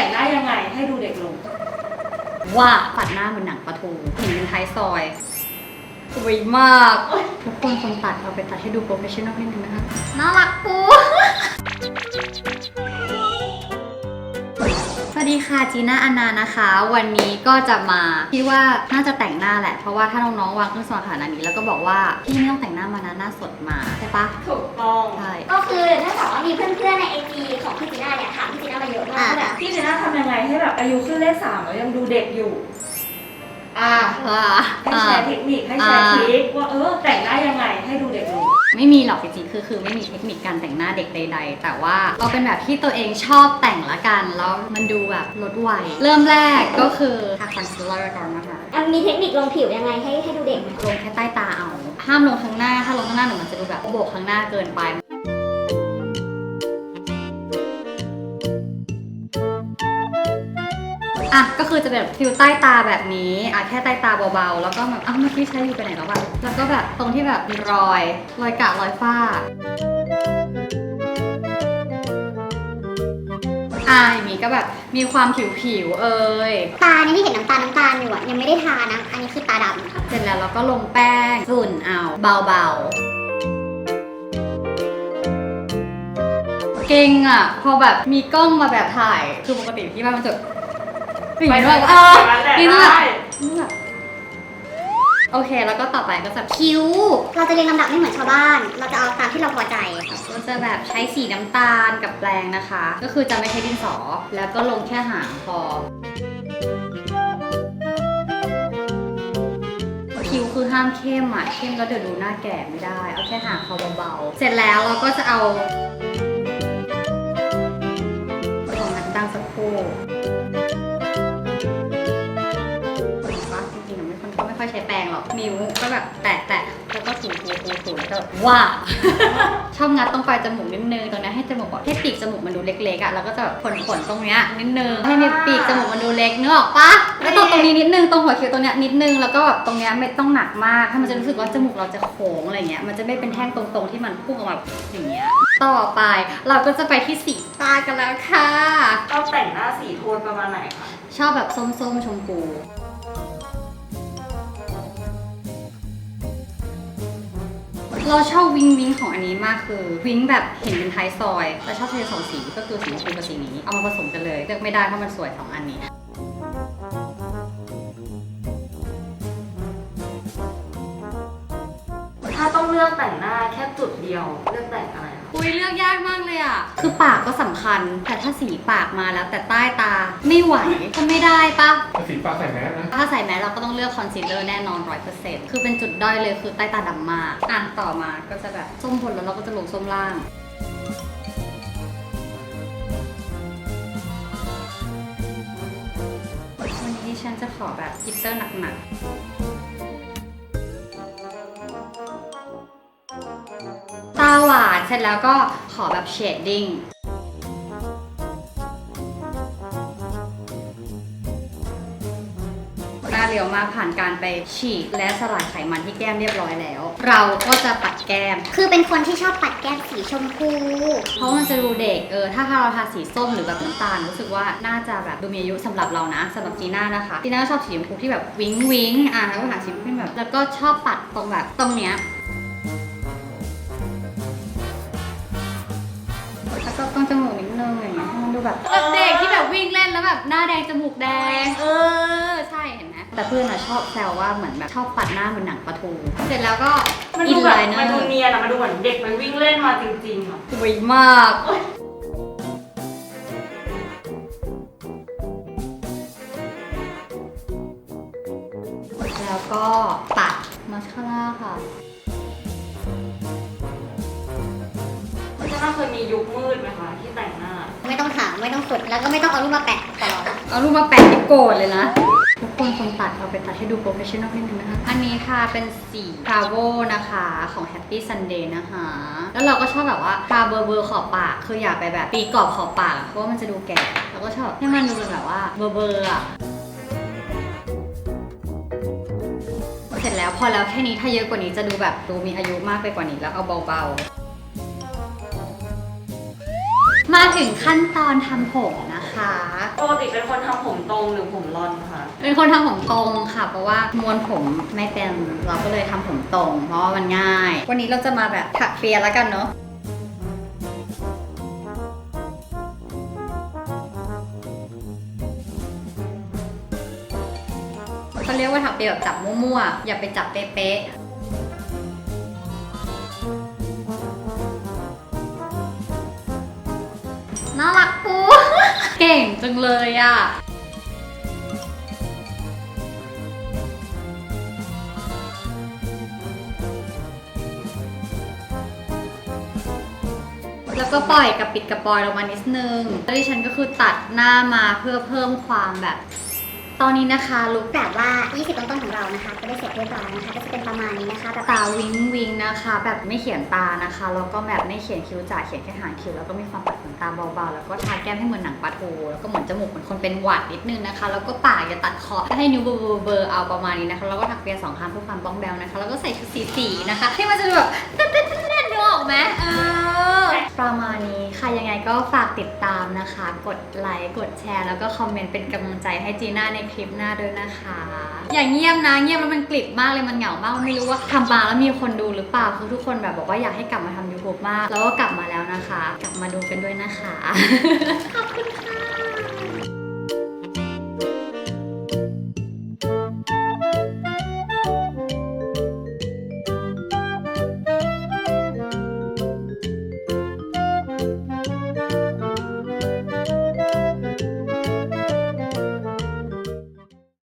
แต่งหน้ายังไงให้ดูเด็กลง ว่าปัดหน้าเหมือนหนังปลาทูเห็นเป็นท้ายซอยสวยมากทุกคนคนตัดเอาไปตัดให้ดูโปรเฟชชั่นอลนิดนึงนะคะน่ารักปูสวัสดีค่ะจีน่าอานานะคะ วันนี้ก็จะมาพี่ว่าน่าจะแต่งหน้าแหละ เพราะว่าถ้าน้องๆวางเครื่องสมาธิขนาดนี้แล้วก็บอกว่าพี่ไม่ต้องแต่งหน้ามานะหน้าสดมาใช่ปะถูกต้องใช่ก็คือถ้าถามว่ามีเพื่อนๆในไอจีของพี่จีน่าเนี่ยถามพี่จีน่ามาเย อะมากว่าแบบพี่เจน่าทำยังไงให้แบบอายุขึ้นเลขสามแล้วยังดูเด็กอยู่ อ่าอ่าให้แชร์เทคนิคให้แชร์ทริคว่าเออแต่งหน้ายังไงให้ดูเด็กลง ไม่มีหรอกจริงๆ คือคือไม่มีเทคนิคการแต่งหน้าเด็กใด ๆ แต่ว่าเราเป็นแบบที่ตัวเองชอบแต่งละกัน แล้วมันดูแบบลดวัย เริ่มแรกก็คือทาคอนซีลเลอร์ก่อนนะคะ อะมีเทคนิคลงผิวยังไงให้ให้ดูเด็กไหมลงแค่ใต้ตาเอา ห้ามลงข้างหน้า ถ้าลงข้างหน้าหนูมันจะดูแบบโบกข้างหน้าเกินไป คือจะแบบฟิวใต้ตาแบบนี้อะแค่ใต้ตาเบาๆ แล้วก็แบบอ้าวเมื่อกี้ใช้อยู่ไปไหนแล้ววะแล้วก็แบบตรงที่แบบมีรอยรอยกะรอยฝ้าอะอย่างนี้ก็แบบมีความผิวๆเอ่ย ตาเนี่ยที่เห็นน้ำตาลน้ำตาลอยู่อะยังไม่ได้ทานะ อันนี้คือตาดำค่ะเสร็จแล้วเราก็ลงแป้งฝุ่นเอาเบาๆ เก่งอะพอแบบมีกล้องมาแบบถ่าย คือปกติที่บ้านมันจะไปแบบแบบเออนั้นแหละนี่ต้องได้แบบโอเค แล้วก็ต่อไปก็จะคิ้ว เราจะเรียงลำดับไม่เหมือนชาวบ้าน เราจะเอาตามที่เราพอใจค่ะก็จะแบบใช้สีน้ำตาลกับแปรงนะคะ ก็คือจะไม่ใช้ดินสอ แล้วก็ลงแค่หางพอ คิ้วคือห้ามเข้มอะ เข้มแล้วเดี๋ยวดูหน้าแก่ไม่ได้ เอาแค่หางเขาเบาๆ เสร็จแล้วเราก็จะเอา รงหรอกนิ้วก็แบบแตะแตะๆแล้วก็ถูถูถูถูแล้วก็แบบว้า ชอบงัดตรงปลายจมูกนิดนึงตรงเนี้ยให้จมูกแบบให้ปีกจมูกมันดูเล็กๆอะแล้วก็จะแบบขนๆตรงเนี้ยนิดนึงให้มีปีกจมูกมันดูเล็กนึกออกปะแล้วตรงตรงนี้นิดนึงตรงหัวคิ้วตรงเนี้ยนิดนึงแล้วก็แบบตรงเนี้ยไม่ต้องหนักมากถ้ามันจะรู้สึกว่าจมูกเราจะโค้งอะไรเงี้ยมันจะไม่เป็นแท่งตรงๆที่มันพุ่งออกมาอย่างเงี้ยต่อไปเราก็จะไปที่สีตากันแล้วค่ะต้องแต่งหน้าสีโทนประมาณไหนคะชอบแบบส้มๆชมพู เราชอบวิงวิงของอันนี้มากคือวิงแบบเห็นเป็นท้ายซอยแต่ชอบใช้สองสีก็คือสีชมพูกับสีนี้เอามาผสมกันเลยเลือกไม่ได้เพราะมันสวยสองอันนี้ถ้าต้องเลือกแต่งหน้าแค่จุดเดียว เลือกแต่งอะไร อุ้ยเลือกยากมากเลยอะ คือปากก็สำคัญ แต่ถ้าสีปากมาแล้วแต่ใต้ตาไม่ไหวก็ไม่ได้ปะแต่สีฟ้าใส่แมสนะ ถ้าใส่แมสเราก็ต้องเลือกคอนซีลเลอร์แน่นอนร้อยเปอร์เซ็นต์คือเป็นจุดด้อยเลยคือใต้ตาดำมาก อะ ต่อมาก็จะแบบส้มบนแล้วเราก็จะลงส้มล่าง วันนี้ฉันจะขอแบบกิตเตอร์หนักๆ เสร็จแล้วก็ขอแบบเชดดิ้งหน้าเรียวมากผ่านการไปฉีดและสลายไขมันที่แก้มเรียบร้อยแล้ว เราก็จะปัดแก้ม คือเป็นคนที่ชอบปัดแก้มสีชมพู เพราะมันจะดูเด็กเออถ้าเราทาสีส้มหรือแบบน้ำตาลรู้สึกว่าน่าจะแบบดูมีอายุสำหรับเรานะสำหรับจีน่านะคะจีน่าก็ชอบสีชมพูที่แบบวิงวิงอะแล้วก็หาสีที่แบบแล้วก็ชอบปัดตรงแบบตรงเนี้ย แบบ แบบเด็กที่แบบวิ่งเล่นแล้วแบบหน้าแดงจมูกแดง เออ ใช่เห็นไหมแต่เพื่อนอะชอบแซวว่าเหมือนแบบชอบปัดหน้าเหมือนหนังปลาทูเสร็จแล้วก็มันอิดูนแบไลบเนอมันดูร์เนียนอะมันดูเหมือนเด็กไปวิ่งเล่นมาจริงๆอะสวยมาก แล้วก็ปัดมาสคาร่าค่ะพี่เจน่าเคยมียุคมืดไหมคะที่แต่งหน้า ไม่ต้องถามไม่ต้องกดแล้วก็ไม่ต้องเอารูปมาแปะตลอดเอารูปมาแปะที่โกรธเลยนะทุกคนคนตัดเอาไปตัดให้ดูโปรเฟชชั่นอลนิดนึงนะคะ อันนี้ค่ะเป็นสีพราโวนะคะของ Happy Sunday นะคะ แล้วเราก็ชอบแบบว่าทาเบอร์เบอร์ขอบปาก คืออยากไปแบบตีกรอบขอบปากอะเพราะว่ามันจะดูแก่ แล้วก็ชอบให้มันดูเป็นแบบว่าเบอร์เบอร์อะเสร็จแล้วพอแล้วแค่นี้ถ้าเยอะกว่านี้จะดูแบบดูมีอายุมากไปกว่านี้แล้วเอาเบาๆ มาถึงขั้นตอนทำผมนะคะนะคะ ปกติเป็นคนทำผมตรงหรือผมรอนคะเป็นคนทำผมตรงค่ะ เพราะว่ามวนผมไม่เป็นเราก็เลยทำผมตรง เพราะว่ามันง่าย วันนี้เราจะมาแบบถักเปียร์แล้วกันเนาะเขาเรียกว่าถักเปียร์แบบจับมั่วๆอย่าไปจับเป๊ะๆ น่ารักปูเก่งจังเลยอะ แล้วก็ปล่อยกับปิดกระปอยลงมานิดนึงแล้วดิฉันก็คือตัดหน้ามาเพื่อเพิ่มความแบบ ตอนนี้นะคะลุคแบบว่า 20ต้นๆของเรานะคะก็ได้เสร็จเรียบร้อยนะคะก็จะเป็นประมาณนี้นะคะแบบตาวิงวิงนะคะ แบบไม่เขียนตานะคะแล้วก็แบบไม่เขียนคิ้วจ่าเขียนแค่หางคิ้วแล้วก็มีความปัดขนตาเบาๆแล้วก็ทาแก้มให้เหมือนหนังปลาทูแล้วก็เหมือนจมูกเหมือนคนเป็นหวัดนิดนึงนะคะ แล้วก็ปากอย่าตัดคอให้นิ้วเบอร์เบอร์เอาประมาณนี้นะคะแล้วก็ถักเปียร์สองข้างเพื่อความบ้องแบวนะคะ แล้วก็ใส่ชุดสีสีๆนะคะให้มันจะดูแบบเต้น ประมาณนี้ค่ะยังไงก็ฝากติดตามนะคะ กดไลค์กดแชร์ แล้วก็คอมเมนต์เป็นกำลังใจให้จีน่าในคลิปหน้าด้วยนะคะ อย่างเงียบนะเงียบแล้วมันกลิบมากเลยมันเหงามากไม่รู้ว่าทำมาแล้วมีคนดูหรือเปล่าคือทุกคนแบบบอกว่าอยากให้กลับมาทำ YouTube มาก แล้วก็กลับมาแล้วนะคะ กลับมาดูกันด้วยนะคะ ขอบคุณค่ะ